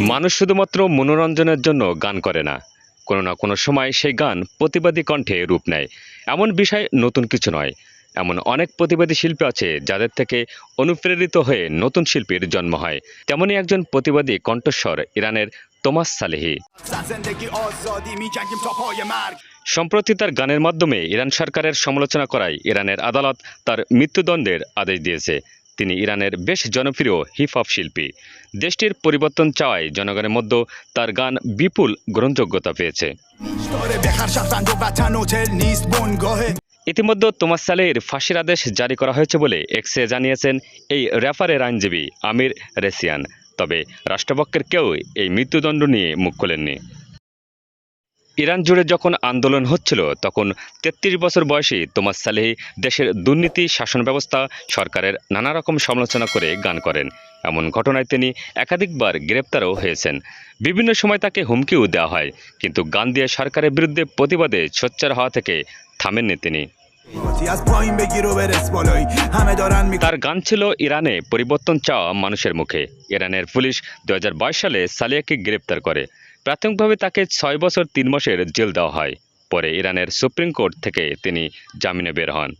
মানুষ শুধুমাত্র মনোরঞ্জনের জন্য গান করে না। কোনো না কোনো সময় সেই গান প্রতিবাদী কণ্ঠে রূপ নেয়। এমন বিষয় নতুন কিছু নয়। এমন অনেক প্রতিবাদী শিল্পী আছে যাদের থেকে অনুপ্রেরিত হয়ে নতুন শিল্পীর জন্ম হয়। তেমনই একজন প্রতিবাদী কণ্ঠস্বর ইরানের তোমাস সালেহি। সম্প্রতি তার গানের মাধ্যমে ইরান সরকারের সমালোচনা করায় ইরানের আদালত তার মৃত্যুদণ্ডের আদেশ দিয়েছে। তিনি ইরানের বেশ জনপ্রিয় হিপহপ শিল্পী। দেশটির পরিবর্তন চাওয়ায় জনগণের মধ্যে তার গান বিপুল গ্রহণযোগ্যতা পেয়েছে। ইতিমধ্যে তোমার সালের ফাঁসির আদেশ জারি করা হয়েছে বলে এক্সে জানিয়েছেন এই র্যাপারের আইনজীবী আমির রেসিয়ান। তবে রাষ্ট্রপক্ষের কেউ এই মৃত্যুদণ্ড নিয়ে মুখ খোলেননি। ইরান জুড়ে যখন আন্দোলন হচ্ছিল, তখন ৩৩ বছর বয়সী তোমাস সালেহি দেশের দুর্নীতি, শাসন ব্যবস্থা, সরকারের নানা রকম সমালোচনা করে গান করেন। এমন ঘটনায় তিনি একাধিকবার গ্রেপ্তারও হয়েছেন। বিভিন্ন সময় তাকে হুমকিও দেওয়া হয়, কিন্তু গান দিয়ে সরকারের বিরুদ্ধে প্রতিবাদে সোচ্চার হওয়া থেকে থামেননি তিনি। তার গান ছিল ইরানে পরিবর্তন চাওয়া মানুষের মুখে। ইরানের পুলিশ দু হাজার বাইশ সালে সালিয়াকে গ্রেপ্তার করে। প্রাথমিকভাবে তাকে ছয় বছর তিন মাসের জেল দেওয়া হয়। পরে ইরানের সুপ্রিম কোর্ট থেকে তিনি জামিনে বের হন।